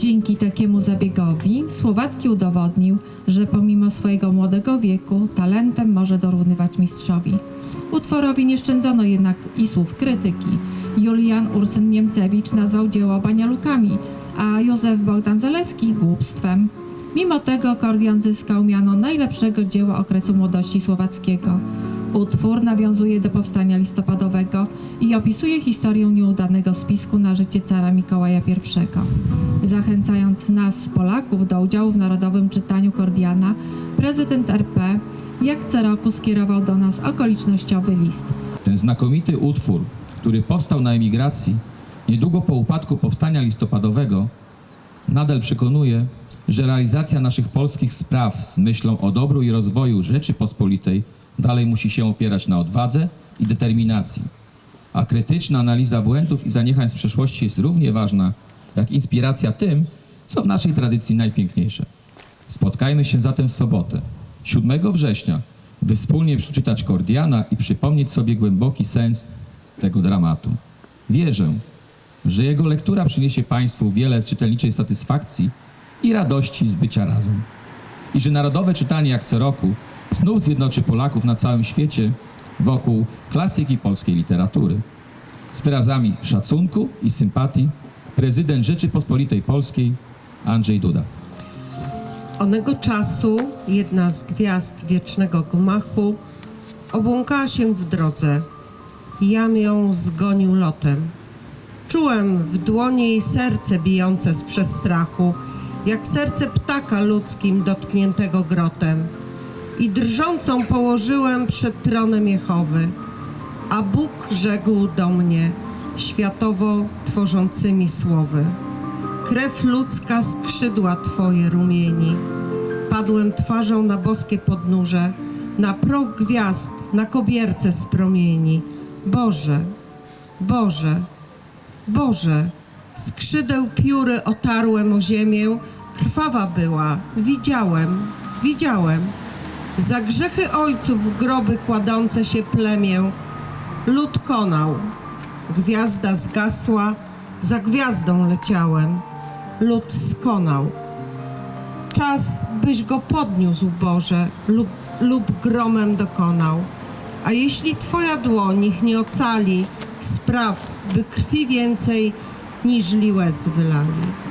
Dzięki takiemu zabiegowi Słowacki udowodnił, że pomimo swojego młodego wieku talentem może dorównywać mistrzowi. Utworowi nie szczędzono jednak i słów krytyki. Julian Ursyn Niemcewicz nazwał dzieło banialukami, a Józef Bogdan Zaleski głupstwem. Mimo tego Kordian zyskał miano najlepszego dzieła okresu młodości słowackiego. Utwór nawiązuje do powstania listopadowego i opisuje historię nieudanego spisku na życie cara Mikołaja I. Zachęcając nas, Polaków, do udziału w narodowym czytaniu Kordiana, prezydent RP jak co roku skierował do nas okolicznościowy list. Ten znakomity utwór, który powstał na emigracji niedługo po upadku powstania listopadowego, nadal przekonuje, że realizacja naszych polskich spraw z myślą o dobru i rozwoju Rzeczypospolitej dalej musi się opierać na odwadze i determinacji. A krytyczna analiza błędów i zaniechań z przeszłości jest równie ważna, jak inspiracja tym, co w naszej tradycji najpiękniejsze. Spotkajmy się zatem w sobotę, 7 września, by wspólnie przeczytać Kordiana i przypomnieć sobie głęboki sens tego dramatu. Wierzę, że jego lektura przyniesie Państwu wiele czytelniczej satysfakcji i radości z bycia razem. I że narodowe czytanie jak co roku znów zjednoczy Polaków na całym świecie wokół klasyki polskiej literatury. Z wyrazami szacunku i sympatii prezydent Rzeczypospolitej Polskiej Andrzej Duda. Onego czasu jedna z gwiazd wiecznego gmachu obłąkała się w drodze. Jam ją zgonił lotem. Czułem w dłoni jej serce bijące z przestrachu, jak serce ptaka ludzkim dotkniętego grotem. I drżącą położyłem przed tronem Jehowy. A Bóg rzekł do mnie światowo tworzącymi słowy. Krew ludzka skrzydła Twoje rumieni. Padłem twarzą na boskie podnóże, na proch gwiazd, na kobierce z promieni. Boże, Boże, Boże, skrzydeł pióry otarłem o ziemię, krwawa była, widziałem, widziałem. Za grzechy ojców w groby kładące się plemię, lud konał. Gwiazda zgasła, za gwiazdą leciałem, lud skonał. Czas, byś go podniósł, Boże, lub, lub gromem dokonał. A jeśli Twoja dłoń ich nie ocali, spraw, by krwi więcej niż łez wylali.